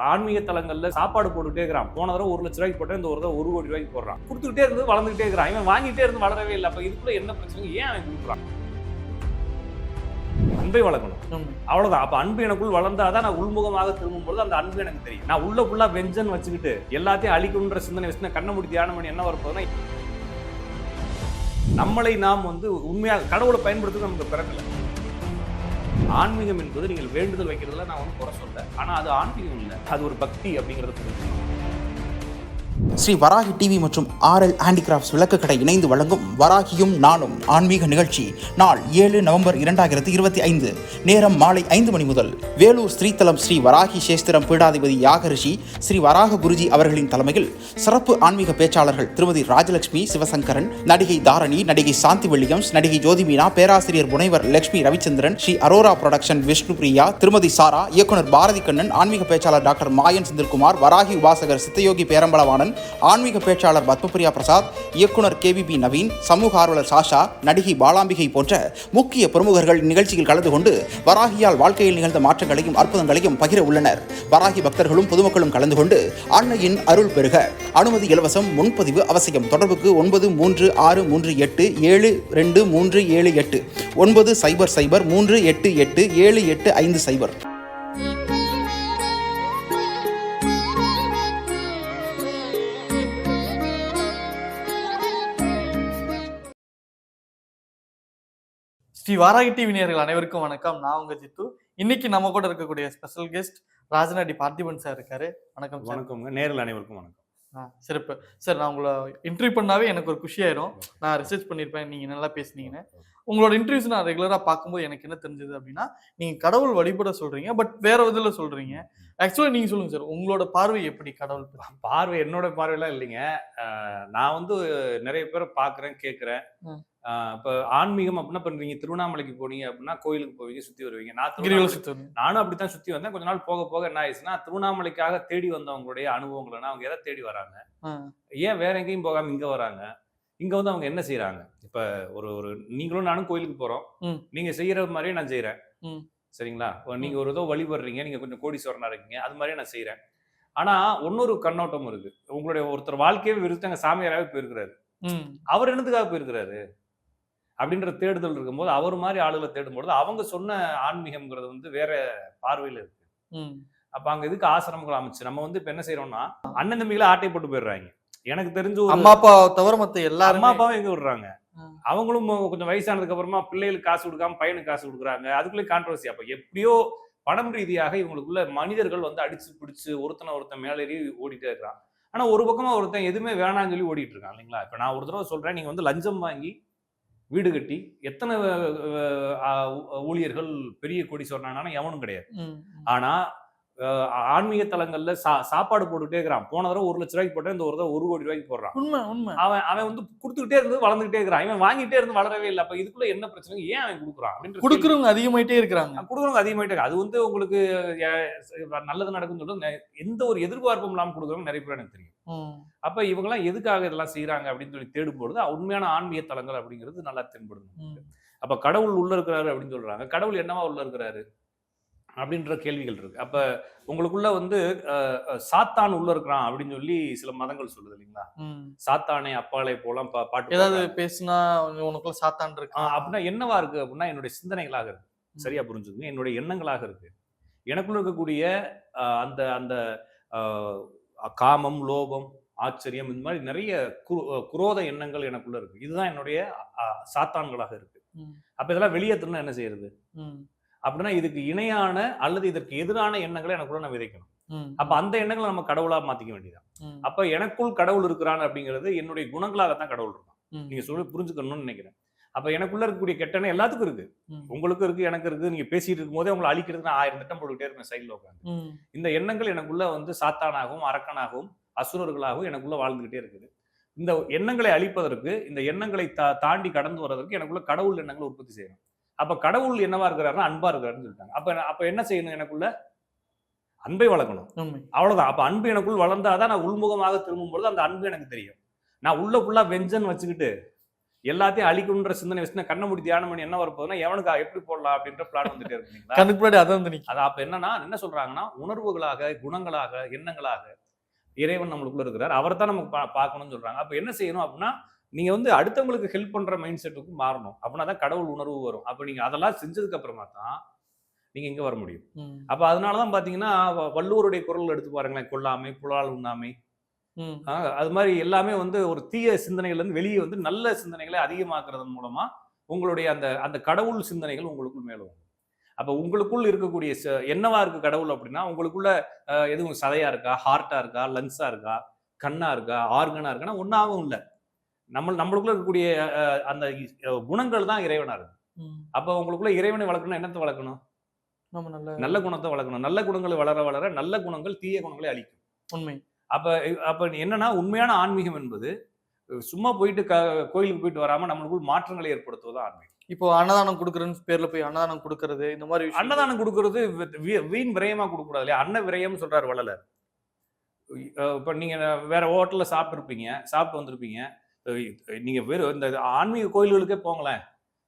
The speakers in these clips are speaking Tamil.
ஆன்மீக தலங்கள்ல சாப்பாடு போட்டுட்டே இருக்கிறான். போன தடவை ஒரு லட்ச ரூபாய்க்கு போட்டேன் இந்த ஒரு தடவை ஒரு கோடி ரூபாய்க்கு போடுறான். கொடுத்துக்கிட்டே இருந்து வளர்ந்துகிட்டே இருக்கிறான். இவன் வாங்கிட்டே இருந்து வளரவே இல்லை. அப்ப இதுக்குள்ள என்ன பிரச்சனை? ஏன் அவன் கொடுக்குறான் அன்பை வளர்க்கணும். அவ்வளவுதான். அப்ப அன்பு எனக்குள் வளர்ந்தாதான் நான் உள்முகமாக திரும்பும் பொழுது அந்த அன்பு எனக்கு தெரியும். நான் உள்ள ஃபுல்லா வெஞ்சன் வச்சுக்கிட்டு எல்லாத்தையும் அழிக்கணுன்ற சிந்தனை வச்சு கண்ணை மூடி தியானம் பண்ணி என்ன வரப்போகுதுன்னா நம்மளை நாம் வந்து உண்மையாக கடவுளை பயன்படுத்த நமக்கு பிறக்கல. ஆன்மீகம் என்பது நீங்கள் வேண்டுதல் வைக்கிறதுல நான் ஒன்றும் குறை சொல்ல ஆனால் அது ஆன்மீகம் இல்லை அது ஒரு பக்தி அப்படிங்கிறது புரிஞ்சுக்கணும். ஸ்ரீ வராகி டிவி மற்றும் ஆர்எல் ஹேண்டிகிராஃப்ட்ஸ் விளக்குக்கடை இணைந்து வழங்கும் வராகியும் நானும் ஆன்மீக நிகழ்ச்சி. நாள் ஏழு நவம்பர் இரண்டாயிரத்தி இருபத்தி ஐந்து. நேரம் மாலை ஐந்து மணி முதல். வேலூர் ஸ்ரீதலம் ஸ்ரீ வராகி சேஸ்திரம் பீடாதிபதி யாகரிஷி ஸ்ரீ வராக குருஜி அவர்களின் தலைமையில் சிறப்பு ஆன்மீக பேச்சாளர்கள் திருமதி ராஜலட்சுமி சிவசங்கரன் நடிகை தாரணி நடிகை சாந்தி வில்லியம்ஸ் நடிகை ஜோதிமீனா பேராசிரியர் முனைவர் லட்சுமி ரவிச்சந்திரன் ஸ்ரீ அரோரா புரொடக்ஷன் விஷ்ணு பிரியா திருமதி சாரா இயக்குனர் பாரதி கண்ணன் ஆன்மீக பேச்சாளர் டாக்டர் மாயன் செந்தில்குமார் வராகி உபாசகர் சித்தயோகி பேரம்பலவான பேரம்பலவாணன் ஆன்மீக பேச்சாளர் பத்மபிரியா பிரசாத் இயக்குனர் கேவிபி நவீன் சமூக ஆர்வலர் சாஷா நடிகை பாலாம்பிகை போன்ற முக்கிய பிரமுகர்கள் நிகழ்ச்சியில் கலந்து கொண்டு வராகியால் வாழ்க்கையில் நிகழ்ந்த மாற்றங்களையும் அற்புதங்களையும் பகிர உள்ளனர். வராகி பக்தர்களும் பொதுமக்களும் கலந்து கொண்டு அன்னையின் அருள் பெறுக அனுமதி இலவசம் முன்பதிவு அவசியம். தொடர்புக்கு ஒன்பது மூன்று ஆறு மூன்று எட்டு ஏழு ரெண்டு மூன்று ஏழு எட்டு. ஒன்பது சைபர் சைபர் மூன்று எட்டு எட்டு ஏழு எட்டு ஐந்து சைபர். ஸ்ரீ வாராகி டிவி நேயர்கள் அனைவருக்கும் வணக்கம். நான் உங்க ஜித்து. இன்னைக்கு நம்ம கூட இருக்கக்கூடிய special guest Rajanadi Parthiban sir இருக்காரு. வணக்கம் சார் வணக்கம்ங்க நேரில் அனைவருக்கும் வணக்கம். ஆ, சிறப்பு. சார் நான் உங்களை இன்டர்வியூ பண்ணாவே எனக்கு ஒரு குஷி ஆயிரும். நான் ரிசர்ச் பண்ணியிருப்பேன். நீங்க நல்லா பேசுனீங்கன்னு. உங்களோட இன்டர்வியூஸ் நான் ரெகுலரா பார்க்கும்போது எனக்கு என்ன தெரிஞ்சது அப்படின்னா நீங்க கடவுள் வழிபட சொல்றீங்க பட் வேற விதத்துல சொல்றீங்க. ஆக்சுவலா நீங்க சொல்லுங்க சார் உங்களோட பார்வை எப்படி கடவுள் பார்வை என்னோட பார்வையெல்லாம் இல்லைங்க. நான் வந்து நிறைய பேரை பார்க்குறேன் கேட்குறேன். இப்போ ஆன்மீகம் அப்படின்னா பண்றீங்க? திருவண்ணாமலைக்கு போனீங்க அப்படின்னா கோயிலுக்கு போவீங்க சுற்றி வருவீங்க. நான் திருவண்ணாமலை நானும் அப்படித்தான் சுற்றி வந்தேன். கொஞ்ச நாள் போக போக என்ன ஆயிடுச்சுன்னா திருவண்ணாமலைக்காக தேடி வந்தவங்களுடைய அனுபவங்கள்னா அவங்க எதை தேடி வராங்க? ஏன் வேற எங்கேயும் போகாம இங்க வராங்க? இங்க வந்து அவங்க என்ன செய்றாங்க? இப்ப ஒரு ஒரு நீங்களும் நானும் கோயிலுக்கு போறோம். நீங்க செய்யற மாதிரியே நான் செய்யறேன். சரிங்களா? நீங்க ஒரு ஏதோ வழிபடுறீங்க நீங்க கொஞ்சம் கோடீஸ்வரனா இருக்கீங்க அது மாதிரியே நான் செய்யறேன் ஆனா இன்னொரு கண்ணோட்டம் இருக்கு. உங்களுடைய ஒருத்தர் வாழ்க்கையே விருத்தாங்க சாமியாராவே போயிருக்கிறாரு. அவர் என்னத்துக்காக போயிருக்கிறாரு? அப்படின்ற தேடுதல் இருக்கும்போது அவர் மாதிரி ஆளுகளை தேடும்போது அவங்க சொன்ன ஆன்மீகம்ங்கிறது வந்து வேற பார்வையில இருக்கு. அப்ப அங்க எதுக்கு ஆசிரமங்கள் அமைச்சு? நம்ம வந்து இப்ப என்ன செய்யறோம்னா அண்ணன் தம்பிகளை ஆட்டை போட்டு போயிடுறாங்க. எனக்கு தெரிஞ்ச அம்மா அப்பா தவிர மத்த எல்லாருமே அம்மா அப்பாவும் எங்க விடுறாங்க. அவங்களும் கொஞ்சம் வயசானதுக்கு அப்புறமா பிள்ளைகளுக்கு காசு கொடுக்காம பையனுக்கு காசு கொடுக்குறாங்க. அதுக்குள்ளே கான்ட்ரவர்சி அப்ப எப்படியோ படம் ரீதியாக இவங்களுக்குள்ள மனிதர்கள் வந்து அடிச்சு பிடிச்சு ஒருத்தனை ஒருத்தன் மேலேறி ஓடிட்டே இருக்கிறான். ஆனா ஒரு பக்கமா ஒருத்தன் எதுவுமே வேணாம்னு சொல்லி ஓடிட்டு இருக்கான் இல்லைங்களா? இப்ப நான் ஒரு தடவை சொல்றேன் நீங்க வந்து லஞ்சம் வாங்கி வீடு கட்டி எத்தனை ஊழியர்கள் பெரிய கோடி சொன்னாங்கன்னா எவனும் கிடையாது. ஆனா ஆன்மீக தலங்கள்ல சா சாப்பாடு போட்டுட்டே இருக்கிறான். போன தடவை ஒரு லட்ச ரூபாய்க்கு போட்டேன் இந்த ஒரு தடவை ஒரு கோடி ரூபாய்க்கு போடுறான். உண்மை உண்மை. அவன் அவன் வந்து கொடுத்துக்கிட்டே இருந்து வளர்ந்துகிட்டே இருக்கிறான். இவன் வாங்கிட்டே இருந்து வளரவே இல்லை. அப்ப இதுக்குள்ள என்ன பிரச்சனை? ஏன் அவன் கொடுக்குறான்? அப்படின்ற கேள்வி. குடுக்குறவங்க அதிகமாயிட்டே இருக்கிறாங்க. கொடுக்குறவங்க அதிகமாயிட்டே. அது வந்து உங்களுக்கு நல்லது நடக்கும்னு சொல்லிட்டு எந்த ஒரு எதிர்பார்ப்பும் இல்லாம கொடுக்குறவங்க நிறைய பேர் எனக்கு தெரியும். அப்ப இவங்கெல்லாம் எதுக்காக இதெல்லாம் செய்யறாங்க அப்படின்னு சொல்லி தேடும்பொழுது உண்மையான ஆன்மீக தலங்கள் அப்படிங்கிறது நல்லா தென்படுது. அப்ப கடவுள் உள்ள இருக்கிறாரு அப்படின்னு சொல்றாங்க. கடவுள் என்னவா உள்ள இருக்கிறாரு? அப்படின்ற கேள்விகள் இருக்கு. அப்ப உங்களுக்குள்ள வந்து சாத்தான் உள்ள இருக்கிறான் அப்படின்னு சொல்லி சில மதங்கள் சொல்லுது இல்லைங்களா. சாத்தானே அப்பாலே போலாம் பாட்டு ஏதாவது. பேசுனா உனக்குள்ள சாத்தான் இருக்கு? அப்படின்னா என்னவா இருக்கு அப்படின்னா என்னுடைய சிந்தனைகளாக இருக்கு. சரியா புரிஞ்சுக்கங்க? என்னுடைய எண்ணங்களாக இருக்கு. எனக்குள்ள இருக்கக்கூடிய அந்த அந்த ஆஹ், காமம் லோபம் ஆச்சரியம் இந்த மாதிரி நிறைய குரோத எண்ணங்கள் எனக்குள்ள இருக்கு. இதுதான் என்னுடைய சாத்தான்களாக இருக்கு. அப்ப இதெல்லாம் வெளியேற்றணும் என்ன செய்யறது? அப்படின்னா இதுக்கு இணையான அல்லது இதற்கு எதிரான எண்ணங்களை எனக்குள்ள நான் விதைக்கணும். அப்ப அந்த எண்ணங்களை நம்ம கடவுளா மாத்திக்க வேண்டியதான் அப்ப எனக்குள் கடவுள் இருக்கிறான் அப்படிங்கிறது என்னுடைய குணங்களாகத்தான் கடவுள் இருக்கான் நீங்க சொல்லி புரிஞ்சுக்கணும்னு நினைக்கிறேன். அப்ப எனக்குள்ள இருக்கக்கூடிய கெட்டணம் எல்லாத்துக்கும் இருக்கு. ம், உங்களுக்கும் இருக்கு எனக்கு இருக்கு. நீங்க பேசிட்டு இருக்கும்போதே உங்களை அழிக்கிறதுக்கு நான் ஆயிரம் திட்டம் போட்டுக்கிட்டே இருப்பேன் சைடில் உட்காந்து இந்த எண்ணங்கள் எனக்குள்ள வந்து சாத்தானாகவும் அரக்கனாகவும் அசுரர்களாகவும் எனக்குள்ள வாழ்ந்துகிட்டே இருக்குது. இந்த எண்ணங்களை அழிப்பதற்கு இந்த எண்ணங்களை தா தாண்டி கடந்து வர்றதற்கு எனக்குள்ள கடவுள் எண்ணங்களை உற்பத்தி செய்யணும். அப்ப கடவுள் என்னவா இருக்கிறாருன்னா அன்பா இருக்கிறாருன்னு சொல்லிட்டாங்க. அப்ப அப்ப என்ன செய்யணும் எனக்குள்ள? அன்பை வளர்க்கணும். அவ்வளவுதான். அப்ப அன்பு எனக்குள் வளர்ந்தாதான் நான் உள்முகமாக திரும்பும் பொழுது அந்த அன்பு எனக்கு தெரியும். நான் உள்ள ஃபுல்லா வெஞ்சன் வச்சுக்கிட்டு எல்லாத்தையும் அழிக்கணுன்ற சிந்தனை வச்சுன்னா கண்ணை மூடி தியானம் பண்ணி என்ன வரப்போகுதுன்னா எவனுக்கு எப்படி போடலாம்? அப்படின்ற பிளான் வந்துட்டே இருக்குங்களா கண்ணுக்கு முன்னாடி அதான் வந்து. அது அப்ப என்னன்னா என்ன சொல்றாங்கன்னா உணர்வுகளாக குணங்களாக எண்ணங்களாக இறைவன் நம்மளுக்குள்ள இருக்கிறார். அவரை தான் நமக்கு பார்க்கணும்னு சொல்றாங்க. அப்ப என்ன செய்யணும் அப்படின்னா நீங்க வந்து அடுத்தவங்களுக்கு ஹெல்ப் பண்ற மைண்ட் செட்டுக்கு மாறணும். அப்படின்னா தான் கடவுள் உணர்வு வரும். அப்ப நீங்க அதெல்லாம் செஞ்சதுக்கு அப்புறமா தான் நீங்க இங்க வர முடியும். அப்ப அதனாலதான் பாத்தீங்கன்னா வ- வள்ளுவருடைய குரல் எடுத்து பாருங்களேன் கொல்லாமை புலால் உண்ணாமை. அது மாதிரி எல்லாமே வந்து ஒரு தீய சிந்தனைகள் இருந்து வெளியே வந்து நல்ல சிந்தனைகளை அதிகமாக்குறதன் மூலமா உங்களுடைய அந்த அந்த கடவுள் சிந்தனைகள் உங்களுக்குள் மேலும். அப்ப உங்களுக்குள் இருக்கக்கூடிய என்னவா இருக்கு கடவுள் அப்படின்னா உங்களுக்குள்ள எதுவும் சதையா இருக்கா ஹார்ட்டா இருக்கா லங்ஸா இருக்கா கண்ணா இருக்கா ஆர்கனா இருக்கான்னா ஒன்னாவும் இல்லை. நம்ம நம்மளுக்குள்ள இருக்கக்கூடிய அந்த குணங்கள் தான் இறைவனா இருக்கு. அப்ப உங்களுக்குள்ள இறைவனை வளர்க்கணும் என்னத்தை வளர்க்கணும்? நம்ம நல்ல நல்ல குணத்தை வளர்க்கணும். நல்ல குணங்கள் வளர வளர நல்ல குணங்கள் தீய குணங்களை அழிக்கும். உண்மை. அப்ப அப்ப என்னன்னா உண்மையான ஆன்மீகம் என்பது சும்மா போயிட்டு க கோயிலுக்கு போயிட்டு வராம நம்மளுக்குள் மாற்றங்களை ஏற்படுத்துவது ஆன்மீகம். இப்போ அன்னதானம் கொடுக்குறேன்னு பேர்ல போய் அன்னதானம் கொடுக்கறது இந்த மாதிரி அன்னதானம் கொடுக்கறது வீண் விரயமா கொடுக்க கூடாது இல்லையா? அன்ன விரயம் சொல்றாரு வள்ளலர். இப்ப நீங்க வேற ஹோட்டல்ல சாப்பிட்டுருப்பீங்க சாப்பிட்டு வந்திருப்பீங்க. அஹ் நீங்க வெறும் இந்த ஆன்மீக கோயில்களுக்கே போங்களேன்.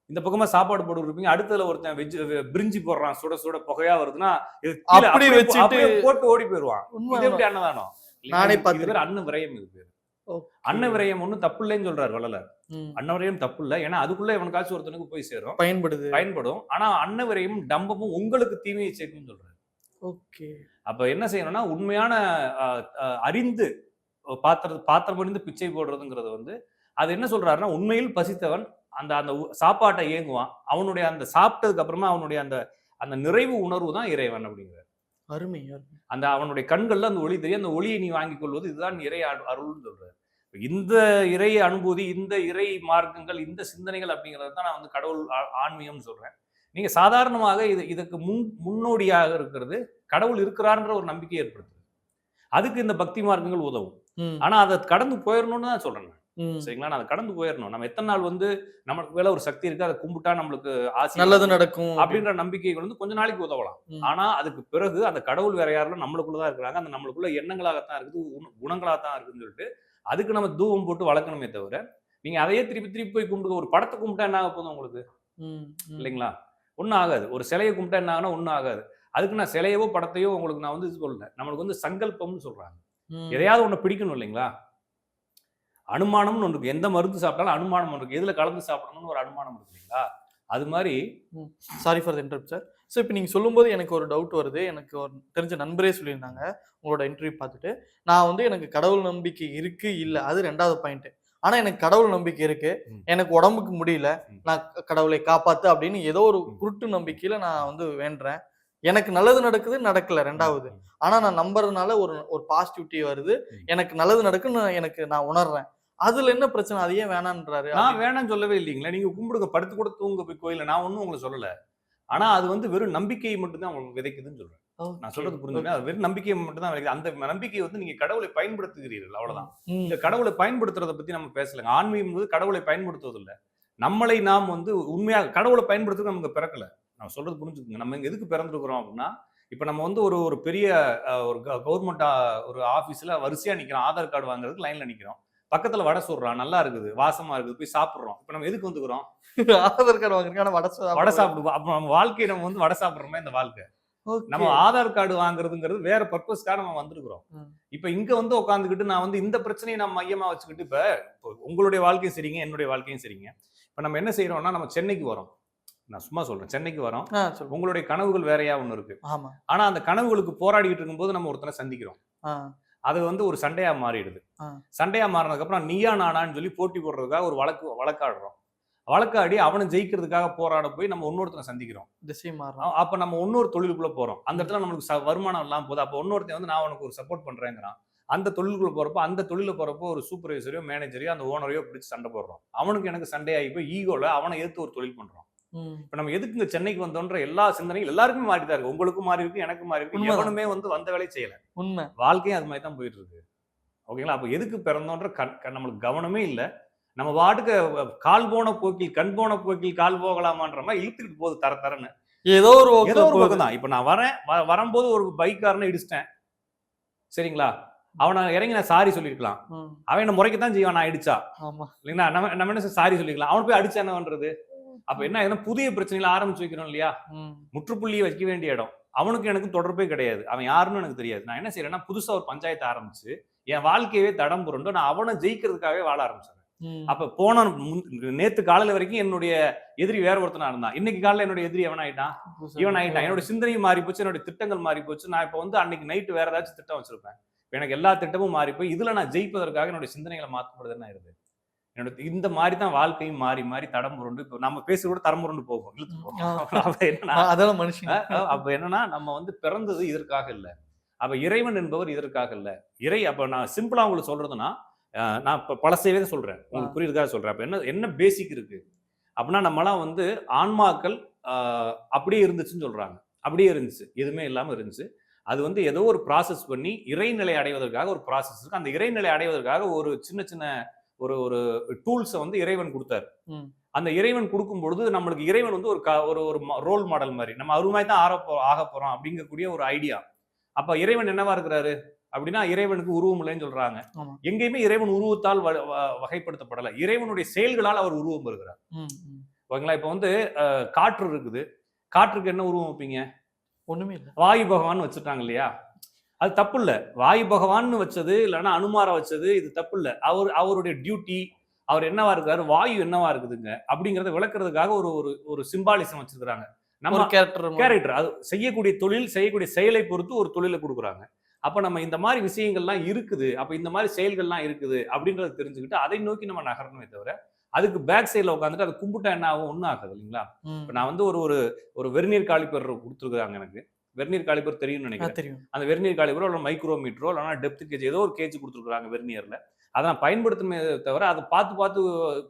இந்த பக்கமா சாப்பாடு போட்டு இருப்பீங்க. அடுத்ததுல ஒருத்தன் வெஜ் பிரிஞ்சி போடுறான் சுட சுட புகையா வருதுன்னா அப்படி அப்படியே வச்சுட்டு- போட்டு ஓடி போயிருவான் உண்மை இது எப்படி அன்னதானம்? நானே பார்த்திருக்கேன். பேர் அன்ன விரயம் இது பேர். அன்ன விரயம் ஒன்றும் தப்பு இல்லைன்னு சொல்றாரு வள்ளலர். அன்ன விரயம் தப்பு இல்லை ஏன்னா அதுக்குள்ள எவனுக்காச்சும் ஒருத்தனுக்கு போய் சேரும். பயன்படுது. பயன்படும். ஆனா அன்ன விரயம் டம்பமும் உங்களுக்கு தீமையை சேர்க்கும்னு சொல்றாரு. ஓகே. அப்ப என்ன செய்யணும்னா உண்மையான அறிந்து பாத்திர பாத்திரம் அறிந்து பிச்சை போடுறதுங்கிறது வந்து அது என்ன சொல்றாருன்னா உண்மையில் பசித்தவன் அந்த அந்த சாப்பாட்டை ஏங்குவான். அவனுடைய அந்த சாப்பிட்டதுக்கு அப்புறமா அவனுடைய அந்த அந்த நிறைவு உணர்வு தான் இறைவன் அப்படிங்கிறார். அருமை அந்த அவனுடைய கண்கள்ல அந்த ஒளி தெரியும். அந்த ஒளியை நீ வாங்கிக் கொள்வது இதுதான் இறை அரு- அருள்னு சொல்றாரு. இந்த இறை அனுபூதி இந்த இறை மார்க்கங்கள் இந்த சிந்தனைகள் அப்படிங்கிறது தான் நான் வந்து கடவுள் ஆன்மீகம்னு சொல்றேன். நீங்க சாதாரணமாக இது இதுக்கு முன் முன்னோடியாக இருக்கிறது கடவுள் இருக்கிறார்ன்ற ஒரு நம்பிக்கை ஏற்படுத்துது. அதுக்கு இந்த பக்தி மார்க்கங்கள் உதவும். ஆனா அதை கடந்து போயிடணும்னு தான் சொல்றேன். சரிங்களா? நான் அதை கடந்து போயிடணும் நம்ம எத்தனை நாள் வந்து நமக்கு மேல ஒரு சக்தி இருக்கு அதை கும்பிட்டா நம்மளுக்கு ஆசை நல்லது நடக்கும் அப்படின்ற நம்பிக்கைகள் வந்து கொஞ்ச நாளைக்கு உதவலாம். ஆனா அதுக்கு பிறகு அந்த கடவுள் வேற யாரும் நம்மளுக்குள்ளதான் இருக்கிறாங்க அந்த நம்மளுக்குள்ள எண்ணங்களாகத்தான் இருக்குது குண- குணங்களாகத்தான் இருக்குன்னு சொல்லிட்டு அதுக்கு நம்ம தூவம் போட்டு வளர்க்கணுமே தவிர நீங்க அதையே திருப்பி திருப்பி போய் கும்பிட்டு ஒரு படத்தை கும்பிட்டா என்ன ஆக போதும் உங்களுக்கு. இல்லைங்களா? ஒன்றும் ஆகாது. ஒரு சிலையை கும்பிட்டா என்ன ஆகுனா ஒன்றும் ஆகாது. அதுக்கு நான் சிலையவோ படத்தையோ உங்களுக்கு நான் வந்து சொல்லல நம்மளுக்கு வந்து சங்கல்பம்னு சொல்றாங்க. எதையாவது ஒன்று பிடிக்கணும் இல்லைங்களா? அனுமானம்னு ஒன்று இருக்கு. எந்த மருந்து சாப்பிட்டாலும் அனுமானம் ஒன்று இருக்கு. எதுல கலந்து சாப்பிடணும்னு ஒரு அனுமானம் இருக்கு இல்லைங்களா? அது மாதிரி sorry for interrupt sir so இப்போ நீங்கள் சொல்லும்போது எனக்கு ஒரு டவுட் வருது. எனக்கு ஒரு தெரிஞ்ச நண்பரே சொல்லியிருந்தாங்க உங்களோட இன்டர்வியூ பார்த்துட்டு. நான் வந்து எனக்கு கடவுள் நம்பிக்கை இருக்கு இல்லை. அது ரெண்டாவது பாயிண்ட் ஆனால் எனக்கு கடவுள் நம்பிக்கை இருக்கு. எனக்கு உடம்புக்கு முடியல. நான் கடவுளை காப்பாத்து அப்படின்னு ஏதோ ஒரு. குருட்டு நம்பிக்கையில நான் வந்து வேண்டுறேன். எனக்கு நல்லது நடக்குது நடக்கல ரெண்டாவது. ஆனா நான் நம்புறதுனால ஒரு ஒரு பாசிட்டிவிட்டி வருது. எனக்கு நல்லது நடக்குன்னு எனக்கு நான் உணர்றேன். அதுல என்ன பிரச்சனை? அது ஏன் வேணான்றாரு நான் வேணாம்னு சொல்லவே இல்லைங்களா. நீங்க கும்பிடுங்க படுத்து கூட தூங்க போய் கோயில நான் ஒன்றும் உங்களை சொல்லல. ஆனா அது வந்து வெறும் நம்பிக்கையை மட்டும்தான் உங்களுக்கு விதைக்குதுன்னு சொல்றேன். நான் சொல்றது புரிஞ்சுங்க அது வெறும் நம்பிக்கையை மட்டும் தான் விதைக்குது. அந்த நம்பிக்கையை வந்து நீங்க கடவுளை பயன்படுத்துகிறீர்கள் அவ்வளவுதான். இந்த கடவுளை பயன்படுத்துறத பத்தி நம்ம பேசலைங்க. ஆன்மீகம் வந்து கடவுளை பயன்படுத்துவது இல்ல நம்மளை நாம் வந்து உண்மையாக கடவுளை பயன்படுத்துறது நமக்கு பிறக்கல. நான் சொல்றது புரிஞ்சுக்குங்க. நம்ம இங்க எதுக்கு பிறந்திருக்கிறோம் அப்படின்னா இப்ப நம்ம வந்து ஒரு ஒரு பெரிய ஒரு கவர்மெண்ட் ஒரு ஆபீஸ்ல வரிசையா நிக்கிறோம். ஆதார் கார்டு வாங்குறதுக்கு லைன்ல நிக்கிறோம். பக்கத்துல வடை சொல்றான் நல்லா இருக்குது வாசமா இருக்குது போய் சாப்பிடுறோம். இப்ப நம்ம எதுக்கு வந்துக்கிறோம்? ஆதார் கார்டு வாங்குறீங்க ஆனா வடை சாப்பிட வடை சாப்பிடுவோம். அப்ப நம்ம வாழ்க்கை நம்ம வந்து வடை சாப்பிடுறோமே இந்த வாழ்க்கை. நம்ம ஆதார் கார்டு வாங்குறதுங்கிறது வேற பர்பஸ்க்காக நம்ம வந்திருக்கிறோம். இப்ப இங்க வந்து உட்காந்துக்கிட்டு நான் வந்து இந்த பிரச்சனையை நம்ம மையமா வச்சுக்கிட்டு இப்ப இப்போ உங்களுடைய வாழ்க்கையும் சரிங்க என்னுடைய வாழ்க்கையும் சரிங்க. இப்ப நம்ம என்ன செய்யறோம்னா நம்ம சென்னைக்கு வரோம். நான் சும்மா சொல்றேன். சென்னைக்கு வரோம். உங்களுடைய கனவுகள் வேறையா ஒண்ணு இருக்கு. ஆனா அந்த கனவுகளுக்கு போராடிட்டு இருக்கும்போது நம்ம ஒருத்தனை சந்திக்கிறோம். அது வந்து ஒரு சண்டையா மாறிடுது. சண்டையா மாறினதுக்கு அப்புறம் நீயா நானான்னு சொல்லி போட்டி போடுறதுக்காக ஒரு வழக்கு வழக்காடுறோம். வழக்காடி அவனை ஜெயிக்கிறதுக்காக போராட போய் நம்ம இன்னொருத்தனை சந்திக்கிறோம். திசை மாறும் அ- அப்ப நம்ம இன்னொரு தொழிலுக்குள்ள போறோம். அந்த இடத்துல நம்மளுக்கு வருமானம் எல்லாம் போகுது. அப்ப இன்னொருத்தன் வந்து நான் உனக்கு ஒரு சப்போர்ட் பண்றேங்கிறான். அந்த தொழிலுக்குள்ள போறப்போ அந்த தொழில போறப்போ ஒரு சூப்பர்வைசரையோ மேனேஜரையோ அந்த ஓனரையோ பிடிச்சி சண்டை போடுறோம். அவனுக்கு எனக்கு சண்டை ஆகி போய் ஈகோல அவனை எதிர்த்து ஒரு தொழில் பண்றோம். இப்ப நம்ம எதுக்கு இங்க சென்னைக்கு வந்தோன்ற எல்லா சிந்தனையும் எல்லாருக்குமே மாறி தான் இருக்கு. உங்களுக்கும் மாறி இருக்கு எனக்கும் மாறி இருக்கு. எவனுமே வந்து வந்த வேலையை செய்யல. உண்மை. வாழ்க்கையும் அது மாதிரி தான் போயிட்டு இருக்கு ஓகேங்களா? அப்ப எதுக்கு பிறந்தோன்ற நம்மளுக்கு கவனமே இல்ல. நம்ம பாட்டுக்கு கால் போன போக்கில் கண் போன போக்கில் கால் போகலாமான்ற மாதிரி இழுத்துக்கிட்டு போகுது தர தரன்னு. ஏதோ ஒரு ஏதோ ஒரு. பக்கம் தான். இப்போ நான் வரேன் வரும்போது ஒரு பைக்காரனை இடிச்சிட்டேன். சரிங்களா? அவனை இறங்கி நான் சாரி சொல்லியிருக்கலாம். ம், அவன் என்ன முறைக்கத்தான் செய்வான் நான் அடிச்சா ஆமா. இல்லைங்களா? நம்ம நம்ம என்ன சாரி சொல்லிக்கலாம் அவன் போய் அடிச்சா என்ன பண்றது அப்ப என்ன ஆகுதுன்னா, புதிய பிரச்சனைகளை ஆரம்பிச்சு வைக்கிறோம் இல்லையா? முற்றுப்புள்ளி வைக்க வேண்டிய இடம். அவனுக்கு எனக்கு தொடர்பே கிடையாது. அவன் யாருன்னு எனக்கு தெரியாது. நான் என்ன செய்யறேன்னா புதுசா ஒரு பஞ்சாயத்து ஆரம்பிச்சு என் வாழ்க்கையவே தடம் புரண்டு நான் அவனை ஜெயிக்கிறதுக்காகவே வாழ ஆரம்பிச்சேன். அப்ப போன நேத்து காலையில வரைக்கும் என்னுடைய எதிரி வேற ஒருத்தனா இருந்தான். இன்னைக்கு காலையில என்னுடைய எதிரி அவன் ஆயிட்டான். இவன் ஆயிட்டான். என்னோட சிந்தனையும் மாறி போச்சு என்னோட திட்டங்கள் மாறி போச்சு. நான் இப்ப வந்து அன்னைக்கு நைட்டு வேற ஏதாச்சும் திட்டம் வச்சிருப்பேன். எனக்கு எல்லா திட்டமும் மாறி போய் இதுல நான் ஜெயிப்பதற்காக என்னோட சிந்தனைகளை மாற்றப்படுது என்ன ஆயிருது என்னோட இந்த மாதிரி தான் வாழ்க்கையும் மாறி மாறி தடம் புரண்டு இப்போ நம்ம பேசுறது கூட தரம் புரண்டு போகும் இழுத்து போகும். என்னன்னா அதெல்லாம் மனுஷன். அப்ப என்னன்னா நம்ம வந்து பிறந்தது இதற்காக இல்ல. அப்ப இறைவன் என்பவர் இதற்காக இல்ல. இறை அப்ப நான் சிம்பிளா உங்களுக்கு சொல்றதுன்னா நான் இப்ப பழசையவே சொல்றேன். உங்களுக்கு புரியுதுக்காக சொல்றேன். அப்ப என்ன என்ன பேசிக் இருக்கு? அப்படின்னா நம்மலாம் வந்து ஆன்மாக்கள் ஆஹ் அப்படியே இருந்துச்சுன்னு சொல்றாங்க. அப்படியே இருந்துச்சு. எதுவுமே இல்லாம இருந்துச்சு. அது வந்து ஏதோ ஒரு ப்ராசஸ் பண்ணி இறைநிலை அடைவதற்காக ஒரு ப்ராசஸ் இருக்கு. அந்த இறைநிலை அடைவதற்காக ஒரு சின்ன சின்ன ஒரு ஒரு டூல்ஸை வந்து இறைவன் கொடுத்தாரு. அந்த இறைவன் கொடுக்கும் பொழுது நம்மளுக்கு இறைவன் வந்து ஒரு க- ஒரு ஒரு ரோல் மாடல் மாதிரி நம்ம அருமாய் தான் ஆக போ ஆக போறோம் அப்படிங்கக்கூடிய ஒரு ஐடியா அப்ப இறைவன் என்னவா இருக்கிறாரு? அப்படின்னா இறைவனுக்கு உருவம் இல்லைன்னு சொல்றாங்க. எங்கேயுமே இறைவன் உருவத்தால் வகைப்படுத்தப்படல. இறைவனுடைய செயல்களால் அவர் உருவம் பெறுகிறார். ஓகேங்களா? இப்ப வந்து காற்று இருக்குது. காற்றுக்கு என்ன உருவம் வைப்பீங்க? ஒண்ணுமே இல்ல. வாயு பகவான் வச்சுட்டாங்க இல்லையா? அது தப்பு இல்ல வாயு பகவான்னு வச்சது இல்லைன்னா அனுமார வச்சது இது தப்பு இல்ல அவர் அவருடைய டியூட்டி அவர் என்னவா இருக்காரு வாயு என்னவா இருக்குதுங்க அப்படிங்கறத விளக்குறதுக்காக ஒரு ஒரு ஒரு சிம்பாலிசம் வச்சிருக்காங்க நம்ம கேரக்டர் கேரக்டர் அது செய்யக்கூடிய தொழில் செய்யக்கூடிய செயலை பொறுத்து ஒரு தொழிலை கொடுக்குறாங்க. அப்ப நம்ம இந்த மாதிரி விஷயங்கள்லாம் இருக்குது அப்ப இந்த மாதிரி செயல்கள்லாம் இருக்குது அப்படின்றத தெரிஞ்சுக்கிட்டு அதை நோக்கி நம்ம நகரணுமே தவிர அதுக்கு பேக் சைடில் உட்காந்துட்டு அதை கும்பிட்டா என்ன ஆகும்? ஒன்றும் ஆகாது இல்லைங்களா? இப்போ நான் வந்து ஒரு ஒரு ஒரு வெர்னியர் காலிப்பர் கொடுத்துருக்காங்க எனக்கு. வெர்னியர் காலிப்பர் தெரியும்னு நினைக்கிறேன். தெரியும். அந்த வெர்னியர் காலிபரோ இல்லை மைக்ரோமீட்டரோ இல்லைனா டெப்த் கேஜ் ஏதோ ஒரு கேஜ் கொடுத்துருக்காங்க வெர்னியர்ல. அதை நான் பயன்படுத்தணுமே தவிர அதை பார்த்து பார்த்து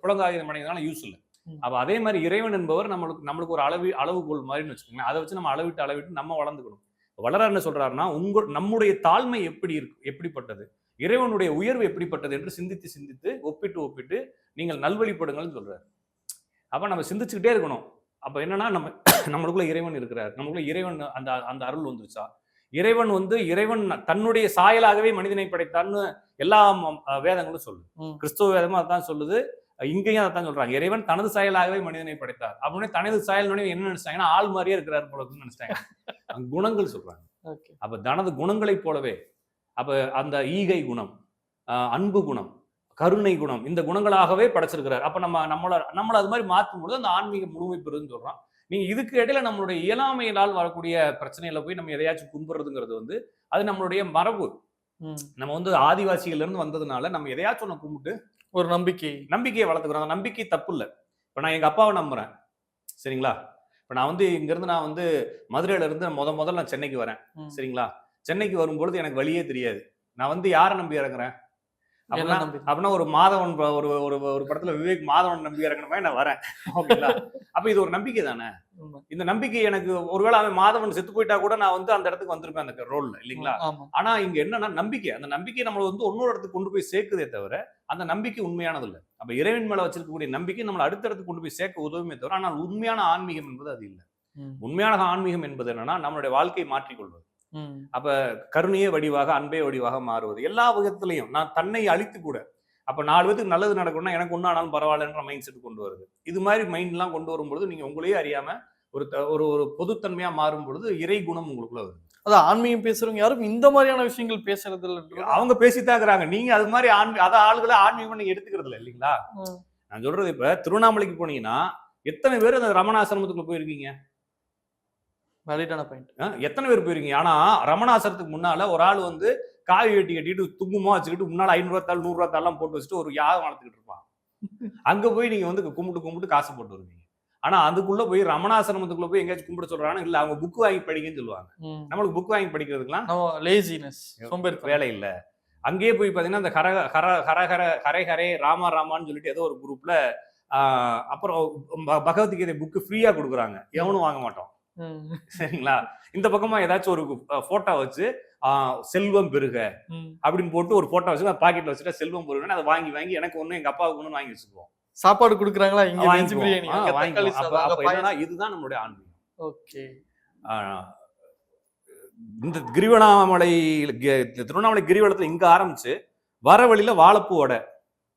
புலங்காயுதம் அடைகிறதுனால யூஸ் இல்லை. அப்போ அதே மாதிரி இறைவன் என்பவர் நம்மளுக்கு நம்மளுக்கு ஒரு அளவு அளவுகோல் மாதிரின்னு வச்சுக்கோங்களேன். அதை வச்சு நம்ம அளவிட்டு அளவிட்டு நம்ம வளர்ந்துக்கணும். வளர என்ன சொல்றாருன்னா உங்க நம்முடைய தாழ்மை எப்படி இருக்கு எப்படிப்பட்டது? இறைவனுடைய உயர்வு எப்படிப்பட்டது? என்று சிந்தித்து சிந்தித்து ஒப்பிட்டு ஒப்பிட்டு நீங்கள் நல்வழிப்படுங்கள்னு சொல்றாரு. அப்ப நம்ம சிந்திச்சுக்கிட்டே இருக்கணும். அப்ப என்னன்னா நம்ம நம்மளுக்குள்ள இறைவன் இருக்கிறார். நம்மளுக்குள்ள இறைவன் அந்த அந்த அருள் வந்துருச்சா? இறைவன் வந்து இறைவன் தன்னுடைய சாயலாகவே மனிதனை படைத்தான்னு எல்லா வேதங்களும் சொல்லுது. கிறிஸ்துவ வேதமும் அதான் சொல்லுது. இங்கேயும் அதான் சொல்றாங்க. இறைவன் தனது சாயலாகவே மனிதனை படைத்தார். அப்படின்னு தனது சாயல் என்ன நினைச்சிட்டாங்கன்னா ஆள் மாதிரியே இருக்கிறார் போல அங்க குணங்கள் சொல்றாங்க. அப்ப தனது குணங்களைப் போலவே அப்ப அந்த ஈகை குணம் அன்பு குணம் கருணை குணம். இந்த குணங்களாகவே படைச்சிருக்கிறார். அப்ப நம்ம நம்மள நம்மள அது மாதிரி மாற்றும் பொழுது அந்த ஆன்மீக முழுமை பெறுதுன்னு சொல்றோம் நீங்க இதுக்கு இடையில நம்மளுடைய இயலாமையினால் வரக்கூடிய பிரச்சனையில போய் நம்ம எதையாச்சும் கும்பிடுறதுங்கிறது வந்து அது நம்மளுடைய மரபு. நம்ம வந்து ஆதிவாசிகள்ல இருந்து வந்ததுனால நம்ம எதையாச்சும் ஒன்று கும்பிட்டு ஒரு நம்பிக்கை. நம்பிக்கையை வளர்த்துக்கிறோம். அந்த நம்பிக்கை தப்பு இல்லை இப்போ நான் எங்க அப்பாவை நம்புறேன். சரிங்களா? இப்போ நான் வந்து இங்கிருந்து நான் வந்து மதுரையில இருந்து முத முதல்ல நான் சென்னைக்கு வரேன். சரிங்களா? சென்னைக்கு வரும்பொழுது எனக்கு வழியே தெரியாது. நான் வந்து யாரை நம்பி இறங்குறேன்? அப்படின்னா ஒரு மாதவன் ஒரு ஒரு ஒரு படத்துல விவேக் மாதவன் நம்பி இறங்குற மாதிரி நான் வரேன். ஓகேங்களா? அப்ப இது ஒரு நம்பிக்கை தானே. இந்த நம்பிக்கை எனக்கு ஒருவேளை அவன் மாதவன் செத்து போயிட்டா கூட நான் வந்து அந்த இடத்துக்கு வந்திருப்பேன் அந்த ரோல்ல இல்லைங்களா? ஆனா இங்க என்னன்னா நம்பிக்கை. அந்த நம்பிக்கை நம்மளை வந்து இன்னொரு இடத்துக்கு கொண்டு போய் சேர்க்குதே தவிர அந்த நம்பிக்கை உண்மையானது இல்லை அப்ப இறைவன் மேல வச்சிருக்கக்கூடிய நம்பிக்கை நம்மளை அடுத்த இடத்துக்கு கொண்டு போய் சேர்க்க உதவுமே தவிர ஆனால் உண்மையான ஆன்மீகம் என்பது அது இல்லை. உண்மையான ஆன்மீகம் என்பது என்னன்னா நம்மளுடைய வாழ்க்கையை மாற்றிக்கொள்வது. ம். கருணையே வடிவாக அன்பே வடிவாக மாறுவது. எல்லா விதத்திலையும் நான் தன்னை அழித்து கூட அப்ப நாலு பேத்துக்கு நல்லது நடக்கணும்னா எனக்கு ஒன்றானாலும் பரவாயில்லன்ற மைண்ட் செட் கொண்டு வருது. இது மாதிரி மைண்ட்லாம் கொண்டு வரும்பொழுது நீங்க உங்களையே அறியாம ஒரு ஒரு ஒரு பொதுத்தன்மையா மாறும் பொழுது இறை குணம் உங்களுக்குள்ள வருது. அதான் ஆன்மீகம் பேசுறவங்க யாரும் இந்த மாதிரியான விஷயங்கள் பேசுறது இல்ல அவங்க பேசித்தான் இருக்கிறாங்க. நீங்க அது மாதிரி ஆன்மீ அத ஆளுகளை ஆன்மீகம் நீங்க எடுத்துக்கிறது இல்லை இல்லைங்களா? நான் சொல்றது இப்ப திருவண்ணாமலைக்கு போனீங்கன்னா எத்தனை பேர் அந்த ரமணாசிரமத்துக்குள்ள போயிருக்கீங்க? வேலிடான பாயிண்ட் எத்தனை பேர் போயிருக்கீங்க? ஆனா ரமணாசிரத்துக்கு முன்னால ஒரு ஆள் வந்து காவி வெட்டி கட்டிட்டு துங்குமா வச்சுக்கிட்டு முன்னால ஐநூறு தாள் நூறு தாள்லாம் போட்டு வச்சுட்டு ஒரு யாகம் வளர்த்துக்கிட்டு இருப்பான். அங்க போய் நீங்க வந்து கும்பிட்டு கும்பிட்டு காசு போட்டு வருவீங்க. ஆனா அதுக்குள்ள போய் ரமணாசிரமத்துக்குள்ள போய் எங்கேயாச்சும் கும்பிட சொல்றாங்க இல்ல அவங்க புக் வாங்கி படிங்கன்னு சொல்லுவாங்க. நம்மளுக்கு புக் வாங்கி படிக்கிறதுக்குலாம் லேசினஸ் வேலை இல்ல. அங்கேயே போய் பாத்தீங்கன்னா இந்த ஹர ஹர ஹரஹர ஹரே ஹரே ராமா ராமான்னு சொல்லிட்டு ஏதோ ஒரு குரூப்ல அப்புறம் பகவத்கீதை புக்கு ஃப்ரீயா கொடுக்குறாங்க. எவனும் வாங்க மாட்டோம். சரிங்களா? இந்த பக்கமா ஏதாச்சும் ஒரு போட்டோ வச்சு ஆஹ், செல்வம் பெருக அப்படின்னு போட்டு ஒரு போட்டோ வச்சு பாக்கெட்ல வச்சுட்டா செல்வம் பெருகன்னு அதை வாங்கி வாங்கி எனக்கு ஒண்ணு எங்க அப்பாவுக்கு ஒண்ணு வாங்கி வச்சுக்குவோம். சாப்பாடு குடுக்குறாங்களா? இங்க வெஜ். பிரியாணி. என்னன்னா இதுதான் நம்மளுடைய ஆன்மீகம். ஓகே. ஆஹ், இந்த கிரிவண்ணாமலை கி- திருவண்ணாமலை கிரிவலத்துல இங்க ஆரம்பிச்சு வர வழியில வாழைப்பூ வடை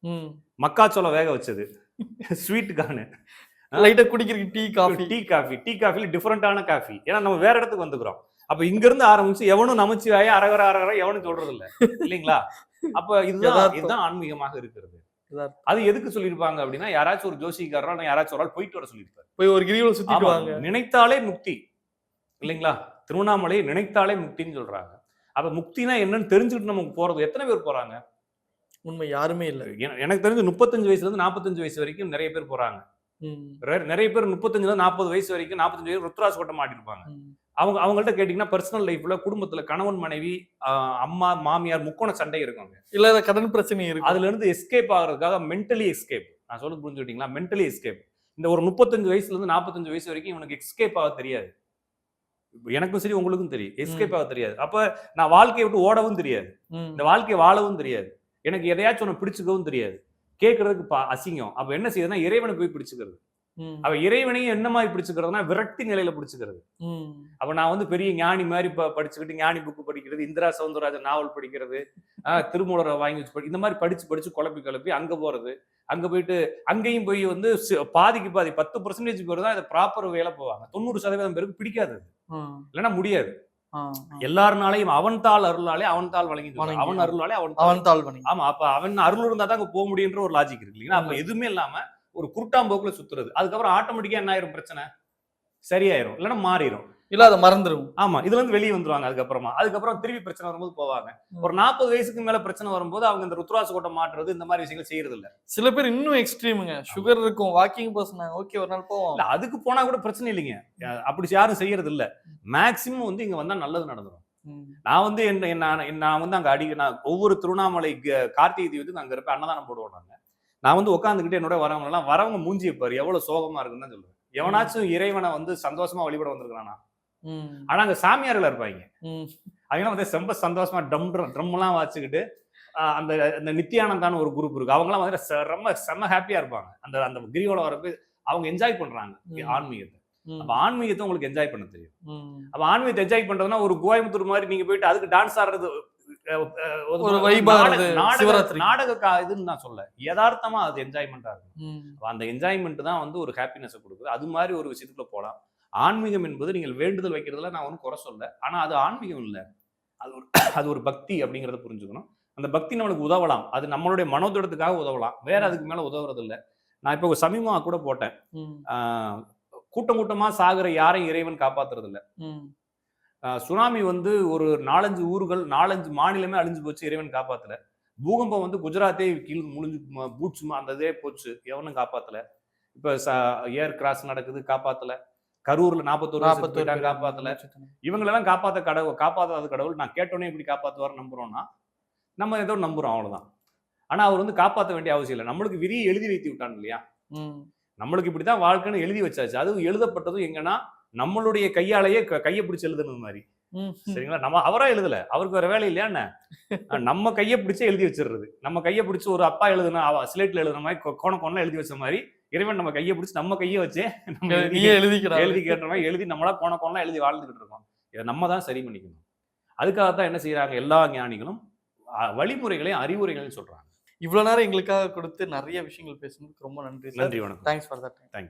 ம். மக்காச்சோளம் வேக வச்சது. ஸ்வீட் கானு லைட்டா குடிக்கிறதுக்கு tea coffee tea coffee tea காஃபில டிஃபரெண்டான காஃபி ஏன்னா நம்ம வேற இடத்துக்கு வந்துக்கிறோம். அப்ப இங்க இருந்து ஆரம்பிச்சு எவனும் நமச்சு வாய அரகர அரகர எவனும் சொல்றது இல்ல இல்லைங்களா? அப்ப இதுதான். இதுதான் ஆன்மீகமாக இருக்கிறது. அது எதுக்கு சொல்லியிருப்பாங்க அப்படின்னா யாராச்சும் ஒரு ஜோசிக்காரரோ யாராச்சும் ஒரு ஆள் போயிட்டு வர சொல்லியிருப்பாரு. போய் ஒரு கிரிவலம் சுத்திட்டு நினைத்தாலே முக்தி. இல்லைங்களா? திருவண்ணாமலை நினைத்தாலே முக்தின்னு சொல்றாங்க. அப்ப முக்தினா என்னன்னு தெரிஞ்சுக்கிட்டு நமக்கு போறது எத்தனை பேர் போறாங்க? உண்மை யாருமே இல்ல. என- எனக்கு தெரிஞ்சு முப்பத்தஞ்சு வயசுல இருந்து நாற்பத்தஞ்சு வயசு வரைக்கும் நிறைய பேர் போறாங்க. நிறைய பேர் முப்பத்தஞ்சுல நாற்பது வயசு வரைக்கும் நாற்பத்தஞ்சு வயசு ருத்ராஸ் கோட்டை மாட்டிருப்பாங்க அவங்க அவங்கள்ட்ட கேட்டீங்கன்னா பர்சனல் லைஃப்ல குடும்பத்துல கணவன் மனைவி அம்மா மாமியார் முக்கோண சண்டை இருக்குங்க. இல்லாத கடன் பிரச்சனை இருக்கு. அதுல இருந்து எஸ்கேப் ஆகுறதுக்காக மென்டலி எஸ்கேப் நான் சொல்ல புரிஞ்சுக்கிட்டீங்களா? மென்டலி எஸ்கேப் இந்த ஒரு முப்பத்தஞ்சு வயசுல இருந்து நாற்பத்தஞ்சு வயசு வரைக்கும் இவனுக்கு எஸ்கேப் ஆக தெரியாது. எனக்கும் சரி உங்களுக்கும் தெரியும். எஸ்கேப் ஆக தெரியாது. அப்ப நான் வாழ்க்கையை விட்டு ஓடவும் தெரியாது. இந்த வாழ்க்கையை வாழவும் தெரியாது. எனக்கு எதையாச்சும் ஒன்று பிடிச்சுக்கவும் தெரியாது. கேட்கறதுக்கு பா- அசிங்கம். அப்ப என்ன செய்யுதுன்னா இறைவனை போய் பிடிச்சுக்கிறது. அவ இறைவனையும் என்ன மாதிரி பிடிச்சுக்கிறதுனா விரக்தி நிலையில பிடிச்சுக்கிறது. அப்ப நான் வந்து பெரிய ஞானி மாதிரி படிச்சுக்கிட்டு ஞானி புக்கு படிக்கிறது இந்திரா சவுந்தரராஜன் நாவல் படிக்கிறது ஆஹ் திருமூலரை வாங்கி வச்சு படி இந்த மாதிரி படிச்சு படிச்சு குழப்பி குழப்பி அங்க போறது. அங்க போயிட்டு அங்கேயும் போய் வந்து பாதிக்கு பாதி பத்து பர்சன்டேஜ் பேர் தான் இதை ப்ராப்பர் வேலை போவாங்க. தொண்ணூறு சதவீதம் பேருக்கு பிடிக்காது இல்லைன்னா முடியாது. எல்லாருனாலையும் அவன் தாள் அருளாலே அவன் தாள் வழங்கி வணங்கி. அவன் அருளாலே அவன் தாள் அவன் தாழ் பண்ணி ஆமா அப்ப அவன் அருள் இருந்தா தான் அங்க போக முடியுன்ற ஒரு லாஜிக் இருக்கு இல்லைங்களா? அப்ப. எதுவுமே இல்லாம ஒரு குருட்டாம்போக்குல சுத்துறது. அதுக்கப்புறம் ஆட்டோமேட்டிக்கா என்ன ஆயிரும்? பிரச்சனை சரியாயிரும். இல்லைன்னா மாறிடும் இல்ல அதை மறந்துடும் ஆமா இதுல இருந்து வெளியே வந்துருவாங்க அதுக்கப்புறமா. அதுக்கப்புறம் திருப்பி பிரச்சனை வரும்போது போவாங்க. ஒரு நாற்பது வயசுக்கு மேல பிரச்சனை வரும்போது அவங்க இந்த ருத்ராச கோட்டை மாட்டுறது இந்த மாதிரி விஷயங்கள் செய்யறது இல்ல சில பேர் இன்னும் எக்ஸ்ட்ரீமுங்க சுகர் இருக்கும் வாக்கிங் பர்சன் ஓகே ஒரு நாள் போவோம். இல்ல அதுக்கு போனா கூட பிரச்சனை இல்லைங்க. அப்படி யாரும் செய்யறது இல்ல மேக்சிமம் வந்து இங்க வந்தா நல்லது நடந்துரும். ம், நான் வந்து என்ன நான் வந்து அங்க அடிக்க நான் ஒவ்வொரு திருவண்ணாமலை கார்த்திகை தீபத்துக்கு அங்க இருப்பேன். அன்னதானம் போடுவோம் நாங்க. நான் வந்து உட்காந்துக்கிட்டு என்னோட வரவங்க எல்லாம் வரவங்க மூஞ்சியை பாரு எவ்வளவு சோகமா இருக்குன்னு தான் சொல்லுவேன். எவனாச்சும் இறைவனை வந்து சந்தோஷமா வழிபட வந்திருக்கானா ஆனா அங்க சாமியார்கள் இருப்பாங்க. அவங்க வந்து ரொம்ப சந்தோஷமா ட்ரம் ட்ரம் எல்லாம் வச்சுக்கிட்டு அந்த அந்த நித்யானந்தான்னு ஒரு குரூப் இருக்கு. அவங்கலாம் வந்து ரொம்ப செம்ம ஹாப்பியா இருப்பாங்க. அந்த அந்த கிரிவலம் வரப்ப அவங்க என்ஜாய் பண்றாங்க. ஆன்மீகத்தை. அப்ப ஆன்மீகத்தை உங்களுக்கு என்ஜாய் பண்ண தெரியும். அப்ப ஆன்மீகத்தை என்ஜாய் பண்றதுன்னா ஒரு கோயம்புத்தூர் மாதிரி நீங்க போயிட்டு அதுக்கு டான்ஸ் ஆடுறது நாடக- இதுன்னு நான் சொல்ல யதார்த்தமா அது என்ஜாய்மெண்டா இருக்கும். அந்த என்ஜாய்மெண்ட் தான் வந்து ஒரு ஹாப்பினஸ் கொடுக்குது. அது மாதிரி ஒரு விஷயத்துக்குள்ள போலாம். ஆன்மீகம் என்பது நீங்கள் வேண்டுதல் வைக்கிறதுல நான் ஒன்றும் குறை சொல்ல ஆனா அது ஆன்மீகம் இல்லை. அது ஒரு அது ஒரு பக்தி அப்படிங்கறத புரிஞ்சுக்கணும். அந்த பக்தி நம்மளுக்கு உதவலாம். அது நம்மளுடைய மனோதிடத்துக்காக உதவலாம். வேற அதுக்கு மேல உதவுறது இல்லை நான் இப்போ ஒரு சமீபமா கூட போட்டேன். கூட்டம் கூட்டமா சாகுற யாரையும் இறைவன் காப்பாத்துறது இல்ல சுனாமி வந்து ஒரு நாலஞ்சு ஊர்கள் நாலஞ்சு மாநிலமே அழிஞ்சு போச்சு இறைவன் காப்பாத்தல. பூகம்பம் வந்து குஜராத்தே கீழ் முழிஞ்சு ம- பூட்ஸ் அந்த இதே போச்சு. எவனும் காப்பாத்தல. இப்ப ஏர் கிராஸ் நடக்குது காப்பாத்தல. கரூர்ல நாற்பத்தோரு நாற்பத்தோரு காப்பாத்தல. இவங்களெல்லாம் காப்பாத்த கடவுள் காப்பாத்தாத கடவுள் நான் கேட்டோன்னே இப்படி காப்பாத்துவார் நம்புறோம்னா நம்ம ஏதோ நம்புறோம் அவ்வளவுதான். ஆனா அவர் வந்து காப்பாத்த வேண்டிய அவசியம் இல்லை. நம்மளுக்கு விதியை எழுதி வைத்து விட்டான் இல்லையா? நம்மளுக்கு இப்படிதான் வாழ்க்கைன்னு எழுதி வச்சாச்சு. அதுவும் எழுதப்பட்டதும் எங்கன்னா நம்மளுடைய கையாலேயே கையை பிடிச்சு எழுதுனது மாதிரி. சரிங்களா? நம்ம அவரா எழுதல. அவருக்கு வேற வேலை இல்லையா என்ன? நம்ம கையை பிடிச்சு எழுதி வச்சிடுறது. நம்ம கையை பிடிச்சு ஒரு அப்பா எழுதுன ஸ்லேட்ல எழுதுன மாதிரி கோண கோணம் எழுதி வச்ச மாதிரி இறைவன் நம்ம கையை பிடிச்சு நம்ம கையை வச்சே நம்ம எழுதி எழுதிக்கிறா கேட்ட மாதிரி எழுதி நம்மளா கோண கோணம் எழுதி வாழ்ந்துகிட்டு இருக்கோம். இதை நம்ம தான் சரி பண்ணிக்கணும். அதுக்காக தான் என்ன செய்யறாங்க எல்லா ஞானிகளும் வழிமுறைகளையும் அறிவுரைகளையும் சொல்றாங்க. இவ்வளவு நேரம் எங்களுக்காக கொடுத்து நிறைய விஷயங்கள் பேசுனதுக்கு ரொம்ப நன்றி நன்றி வணக்கம். Thanks for that thank you